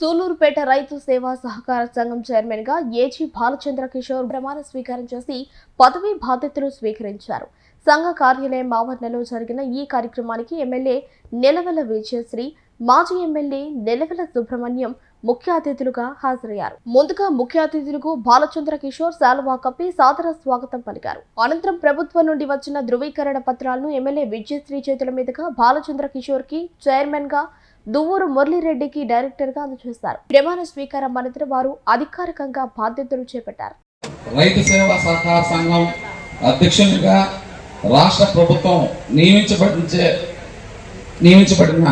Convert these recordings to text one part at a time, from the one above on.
సూలూరుపేట రైతు సేవా సహకార సంఘం చైర్మన్గా ఏజీ బాలచంద్ర కిషోర్ ప్రమాణ స్వీకారం చేసి పదవీ బాధ్యతలు స్వీకరించారు. సంఘ కార్యాలయం ఆవరణలో జరిగిన ఈ కార్యక్రమానికి ఎమ్మెల్యే నెలవెల విజయశ్రీ మాజీ ఎమ్మెల్యే నెలవెల సుబ్రహ్మణ్యం ముఖ్య అతిథులుగా హాజరయ్యారు. ముందుగా ముఖ్య అతిథులకు బాలచంద్ర కిషోర్ శాలువా కప్పి సాదర స్వాగతం పలికారు. అనంతరం ప్రభుత్వం నుండి వచ్చిన ధృవీకరణ పత్రాలను ఎమ్మెల్యే విజయశ్రీ చేతుల మీదుగా బాలచంద్ర కిషోర్కి చైర్మన్గా దువ్వూరు మురళీరెడ్డికి డైరెక్టర్గా అందజేశారు ప్రమాణ స్వీకారం అనంతరం వారు అధికారికంగా బాధ్యతలు చేపట్టారు. రైతు సేవా సహకార సంఘం అధ్యక్షునిగా రాష్ట్ర ప్రభుత్వం నియమించబడించే నియమించబడిన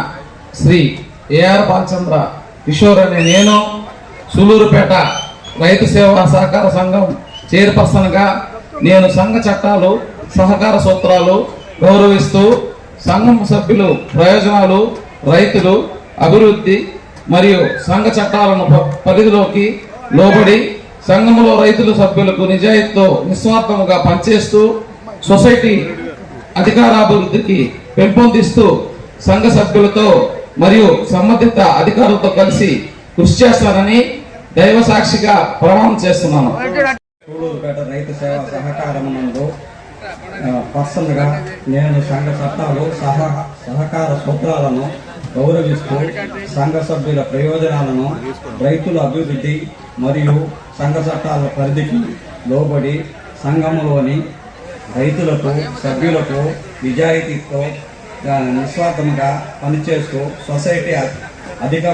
శ్రీ ఏఆర్ బాలచంద్ర కిషోర్ అనే నేను సూలూరుపేట రైతు సేవా సహకార సంఘం చైర్పర్సన్గా నేను సంఘ చట్టాలు సహకార సూత్రాలు గౌరవిస్తూ సంఘం సభ్యులు ప్రయోజనాలు రైతులు అభివృద్ధి మరియు సంఘ చట్టాలను పరిధిలోకి లోబడి సంఘంలో రైతులు సభ్యులకు నిజాయితీతో నిస్వార్థముగా పనిచేస్తూ సొసైటీ అధికారాభివృద్ధికి పెంపొందిస్తూ సంఘ సభ్యులతో మరియు సంబంధిత అధికారులతో కలిసి కృషి చేస్తానని దైవ సాక్షిగా ప్రమాణం చేస్తున్నాను. సూళూరుపేట రైతు సేవా పర్సన్గా నేను సంఘ చట్టాలు సహ సహకార సూత్రాలను గౌరవిస్తూ సంఘ సభ్యుల ప్రయోజనాలను రైతుల అభివృద్ధి మరియు సంఘ చట్టాల పరిధికి లోబడి సంఘములోని రైతులకు సభ్యులకు నిజాయితీతో ఆ, నిస్వార్థంగా పనిచేస్తూ సొసైటీ అధిక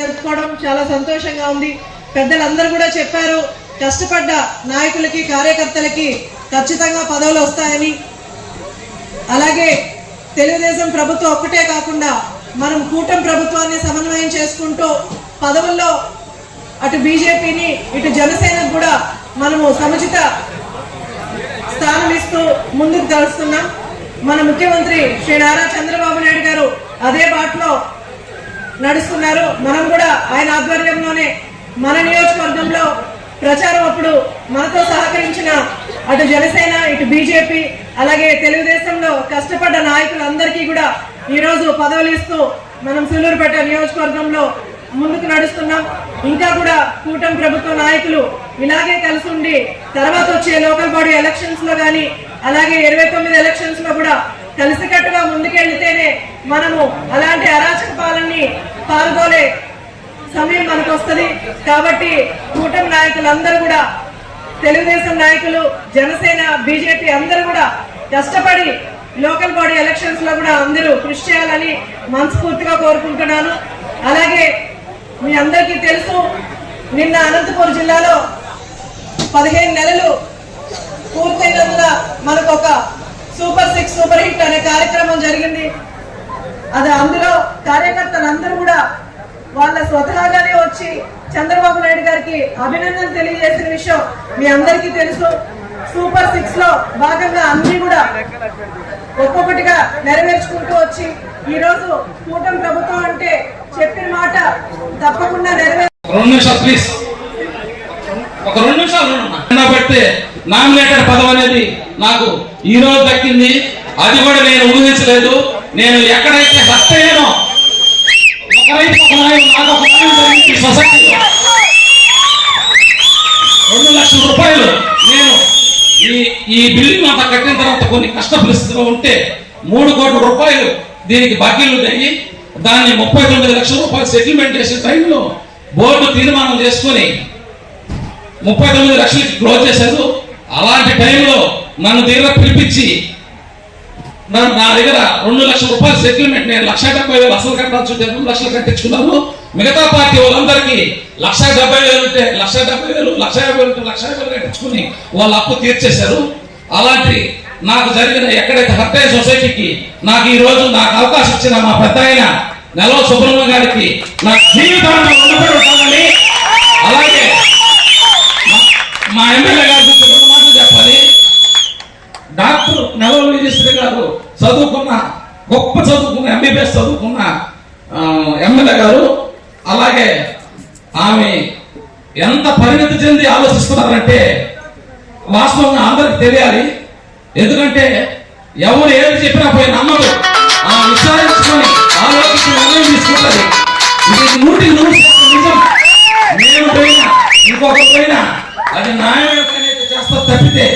చెప్పుకోవడం చాలా సంతోషంగా ఉంది. పెద్దలందరూ కూడా చెప్పారు కష్టపడ్డ నాయకులకి కార్యకర్తలకి ఖచ్చితంగా పదవులు వస్తాయని. అలాగే తెలుగుదేశం ప్రభుత్వం ఒక్కటే కాకుండా మనం కూటమి ప్రభుత్వాన్ని సమన్వయం చేసుకుంటూ పదవుల్లో అటు బీజేపీని ఇటు జనసేనకు కూడా మనము సముచిత స్థానం ఇస్తూ ముందుకు తలుస్తున్నాం మన ముఖ్యమంత్రి శ్రీ నారా చంద్రబాబు నాయుడు గారు అదే బాటలో నడుస్తున్నారు. మనం కూడా ఆయన ఆధ్వర్యంలోనే మన నియోజకవర్గంలో ప్రచారం అప్పుడు మనతో సహకరించిన అటు జనసేన ఇటు బీజేపీ అలాగే తెలుగుదేశంలో కష్టపడ్డ నాయకులందరికీ కూడా ఈరోజు పదవులు ఇస్తూ మనం సూలూరుపేట నియోజకవర్గంలో ముందుకు నడుస్తున్నాం. ఇంకా కూడా కూటమి ప్రభుత్వ నాయకులు ఇలాగే కలిసి ఉండి తర్వాత వచ్చే లోకల్ బాడీ ఎలక్షన్స్లో కానీ అలాగే ఇరవై తొమ్మిది ఎలక్షన్స్లో కూడా కలిసికట్టుగా ముందుకెళ్తేనే మనము అలాంటి అరాచక పాలనని పాల్గొలే సమయం మనకు వస్తుంది కాబట్టి కూటమి నాయకులందరూ కూడా తెలుగుదేశం నాయకులు జనసేన బీజేపీ అందరూ కూడా కష్టపడి లోకల్ బాడీ ఎలక్షన్స్లో కూడా అందరూ కృషి చేయాలని మనస్ఫూర్తిగా కోరుకుంటున్నాను. అలాగే మీ అందరికీ తెలుసు నిన్న అనంతపురం జిల్లాలో పదిహేను నెలలు పూర్తయినందున మనకు ఒక సూపర్ సిక్స్ సూపర్ హిట్ అనే కార్యక్రమం జరిగింది. అది అందులో కార్యకర్తలందరూ కూడా వాళ్ళ స్వతహాగానే వచ్చి చంద్రబాబు నాయుడు గారికి అభినందనలు తెలియజేసిన విషయం మీ అందరికీ తెలుసు. సూపర్ సిక్స్లో భాగంగా అన్ని కూడా ఒక్కొక్కటిగా నెరవేర్చుకుంటూ వచ్చి ఈ రోజు కూటమి ప్రభుత్వం అంటే చెప్పిన మాట తప్పకుండా నెరవేర్ రెండు నిమిషాలు ఒక రెండు నిమిషాలు ఉండు. బట్టి నామినేటెడ్ పదవి అనేది నాకు ఈ రోజు దక్కింది. అది కూడా నేను ఊహించలేదు. నేను ఎక్కడైతే హత్య ఒక న్యాయం నాకు ఒక న్యాయం జరిగింది రెండు లక్షల రూపాయలు నేను ఈ ఈ బిల్డింగ్ అంతా కట్టిన తర్వాత కొన్ని కష్ట పరిస్థితిలో ఉంటే మూడు కోట్ల రూపాయలు దీనికి బాకీలు ఉన్నాయి దాన్ని ముప్పై తొమ్మిది లక్షల రూపాయలు సెటిల్మెంట్ చేసే టైంలో బోర్డు తీర్మానం చేసుకొని ముప్పై తొమ్మిది లక్షలకి క్లోజ్ చేశారు. అలాంటి టైంలో నన్ను దగ్గర పిలిపించి నా నా దగ్గర రెండు లక్షల రూపాయలు సెటిల్మెంట్ నేను లక్ష డెబ్బై వేలు అసలు కట్టాల్సి ఉంటే రెండు లక్షలు కట్టించుకున్నాను మిగతా పార్టీ వాళ్ళందరికీ లక్ష డెబ్బై వేలు ఉంటే లక్ష డెబ్బై వేలు లక్ష యాభై వేలు ఉంటే లక్ష యాభై వేలు కట్టించుకుని వాళ్ళ అప్పు తీర్చేశారు. అలాంటి నాకు జరిగిన ఎక్కడైతే హత్య సొసైటీకి నాకు ఈ రోజు నాకు అవకాశం ఇచ్చిన మా పెద్ద ఆయన నెలవ సుబ్రహ్మణ్యం గారికి నా జీవితాంతం రుణపడి ఉంటానని అలాగే మా- ఎమ్మెల్యే గారి రెండు మాటలు చెప్పాలి. డాక్టర్ నెలవ గారు చదువుకున్న గొప్ప చదువుకున్న ఎంబీబీఎస్ చదువుకున్న ఎమ్మెల్యే గారు అలాగే ఆమె ఎంత పరిణతి చెంది ఆలోచిస్తున్నారంటే వాస్తవంగా అందరికి తెలియాలి. ఎందుకంటే ఎవరు ఏది చెప్పినా పోయి నమ్మరు. ఆ విచారించుకొని ఆలోచించి నిర్ణయం తీసుకుంటారు ఇది నూటికి నూరు నిజం. నేను పోయినా ఇంకొక పోయినా అది న్యాయమైతే చేస్తా తప్పితే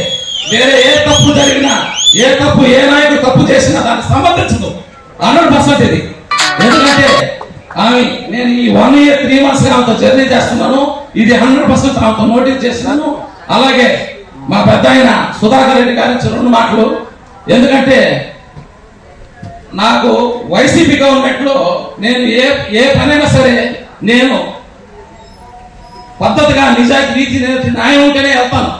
వేరే ఏ తప్పు జరిగినా ఏ తప్పు ఏ నాయకుడు తప్పు చేసినా దాన్ని సమర్థించదు. హండ్రెడ్ పర్సెంట్ ఇది. ఎందుకంటే ఆమె నేను ఈ వన్ ఇయర్ త్రీ మంత్స్ ఆమెతో జర్నీ చేస్తున్నాను. ఇది హండ్రెడ్ పర్సెంట్ ఆమెతో నోటీస్ చేసినాను. అలాగే మా పెద్ద ఆయన సుధాకర్ రెడ్డి గారి నుంచి రెండు మాటలు. ఎందుకంటే నాకు వైసీపీ గవర్నమెంట్లో నేను ఏ ఏ పనైనా సరే నేను పద్ధతిగా నిజాయితీ నీతి న్యాయం ఉంటేనే వెళ్తాను.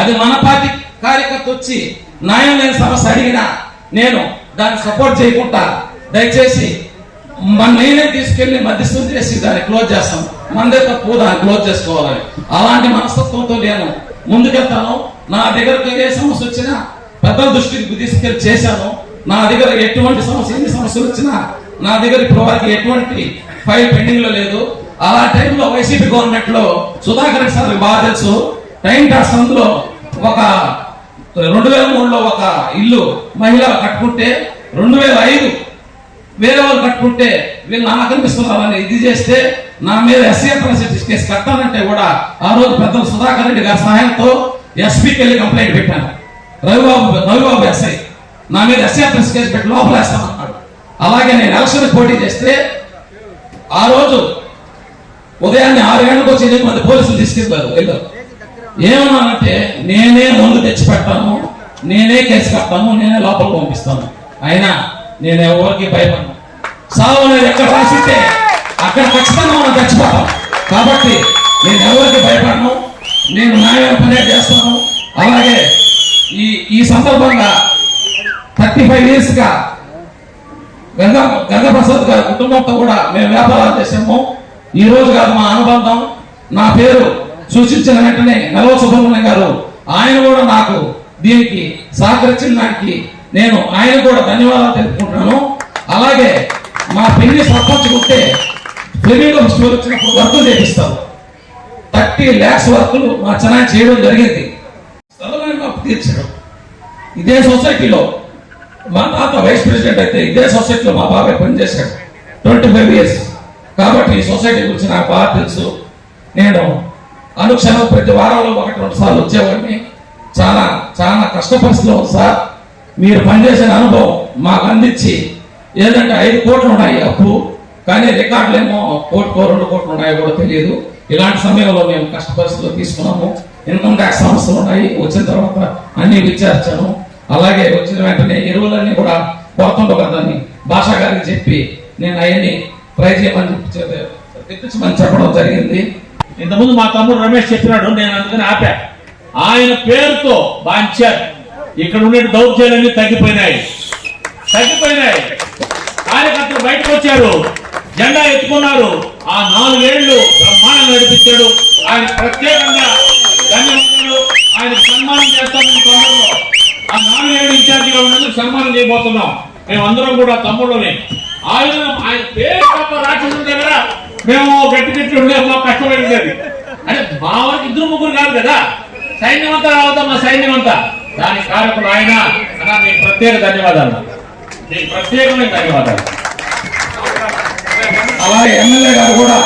అది మన పార్టీ కార్యకర్త వచ్చి న్యాయం లేని సమస్య అడిగినా నేను దాన్ని సపోర్ట్ చేయకుండా దయచేసి మన నేనే తీసుకెళ్ళి మధ్యస్థం చేసి దాన్ని క్లోజ్ చేస్తాం మనదే తప్పు దాన్ని క్లోజ్ చేసుకోవాలని. అలాంటి మనస్తత్వంతో నేను ముందుకెళ్తాను. నా దగ్గరకు ఏ సమస్య వచ్చినా పెద్దల దృష్టికి తీసుకెళ్ళి చేశాను. నా దగ్గర ఎటువంటి సమస్య ఎన్ని సమస్యలు వచ్చినా నా దగ్గర ఇప్పుడు వారికి ఎటువంటి ఫైల్ పెండింగ్లో లేదు. ఆ టైంలో వైసీపీ గవర్నమెంట్లో సుధాకర్ సార్ బాగా తెలుసు. టైం టాస్ అందులో ఒక రెండు వేల మూడులో ఒక ఇల్లు మహిళ కట్టుకుంటే రెండు వేల ఐదు వేరే వాళ్ళు కట్టుకుంటే వీళ్ళు నాకు అనిపిస్తున్నారని ఇది చేస్తే నా మీద ఎస్సీ అట్రాసిటీస్ కేసు కట్టాలంటే కూడా ఆ రోజు పెద్దలు సుధాకర్ రెడ్డి గారి సహాయంతో ఎస్పీకి వెళ్ళి కంప్లైంట్ పెట్టాను. రవిబాబు రవిబాబు ఎస్ఐ. నా మీద ఎస్సీ అట్రాసిటీ కేసు పెట్టి లోపల వేస్తామన్నాడు. అలాగే నేను ఎలక్షన్ పోటీ చేస్తే ఆ రోజు ఉదయాన్నే ఆరు గంటలకు వచ్చి ఎనిమిది మంది పోలీసులు తీసుకెళ్తారు వెళ్ళారు. ఏమన్నానంటే నేనే ముందు తెచ్చి పెడతాను నేనే కేసు కడతాను నేనే లోపలికి పంపిస్తాను. అయినా నేను ఎవరికి భయపడను. సావు అనేది ఎక్కడ రాసిస్తే అక్కడ ఖచ్చితంగా మనం తెచ్చిపోతాం కాబట్టి నేను ఎవరికి భయపడను నేను న్యాయం పనే చేస్తాను. అలాగే ఈ ఈ సందర్భంగా థర్టీ ఫైవ్ ఇయర్స్గా గంగా గంగప్రసాద్ గారి కుటుంబంతో కూడా మేము వ్యాపారాలు చేసాము ఈ రోజు కాదు మా అనుబంధం. నా పేరు సూచించిన వెంటనే నలవ సుబ్రహ్మణ్యం గారు ఆయన కూడా నాకు దీనికి సహకరించిన దానికి నేను ఆయన కూడా ధన్యవాదాలు తెలుపుకుంటున్నాను. అలాగే మా పెళ్ళి సర్పంచ్ ఉంటే ఫ్లెమింగో ఫెస్టివల్ వచ్చినప్పుడు వర్కులు చేపిస్తాం. థర్టీ ల్యాక్స్ వర్కులు మా చెన్నై చేయడం జరిగింది. స్థలమైన మాకు తీర్చాడు ఇదే సొసైటీలో మా తాత వైస్ ప్రెసిడెంట్ అయితే ఇదే సొసైటీలో మా బాబాయ్ పనిచేశాడు. Twenty five years. కాబట్టి ఈ సొసైటీ గురించి నాకు బాగా తెలుసు. నేను అనుక్షణం ప్రతి వారంలో ఒకటి రెండు సార్లు వచ్చేవాడిని. చాలా చాలా కష్ట పరిస్థితిలో ఉంది సార్. మీరు పనిచేసిన అనుభవం మాకు అందించి ఏదంటే ఐదు కోట్లు ఉన్నాయి అప్పు. కానీ రికార్డులు ఏమో కోటికో రెండు కోట్లు ఉన్నాయో కూడా తెలియదు. ఇలాంటి సమయంలో మేము కష్ట పరిస్థితుల్లో తీసుకున్నాము. ఇన్కమ్ ట్యాక్స్ సమస్యలు ఉన్నాయి. వచ్చిన తర్వాత అన్ని విచారించాను అలాగే వచ్చిన వెంటనే ఎరువులన్నీ కూడా కొరత కదని భాషా గారికి చెప్పి నేను అవన్నీ ట్రై చేయమని చెప్పి తెప్పించమని చెప్పడం జరిగింది. ఇంతకుముందు మా తమ్ముడు రమేష్ చెప్పినాడు నేను అందుకని ఆపా. ఆయన పేరుతో బాంచారు. ఇక్కడ ఉండే దౌర్జన్యాలన్నీ తగ్గిపోయినాయి. తగ్గిపోయినాయి. కార్యకర్తలు బయటకు వచ్చారు. జెండా ఎత్తుకున్నారు. ఆ నాలుగేళ్ళు బ్రహ్మాండం నడిపించాడు. ఆయన ప్రత్యేకంగా ధన్యవాదాలు. ఆయన సన్మానం చేస్తామని తొందరలో ఆ నాలుగేళ్ళు ఇన్ఛార్జిగా ఉన్నందుకు సన్మానం చేయబోతున్నాం. మేమందరం కూడా తమ్ముళ్ళని ఆయన ఆయన పేరు తప్ప రాక్షసుల దగ్గర మేము గట్టి గట్టి ఉండేమో మాకు కష్టపడింది అంటే మా వారికి ఇద్దరు ముగ్గురు కాదు కదా? సైన్యం అంతా రావద్దా మా సైన్యం అంతా? దాని కారకులు ఆయన. అన్న మీకు ప్రత్యేక ధన్యవాదాలు. మీకు ప్రత్యేకమైన ధన్యవాదాలు. అలాగే ఎమ్మెల్యే గారు కూడా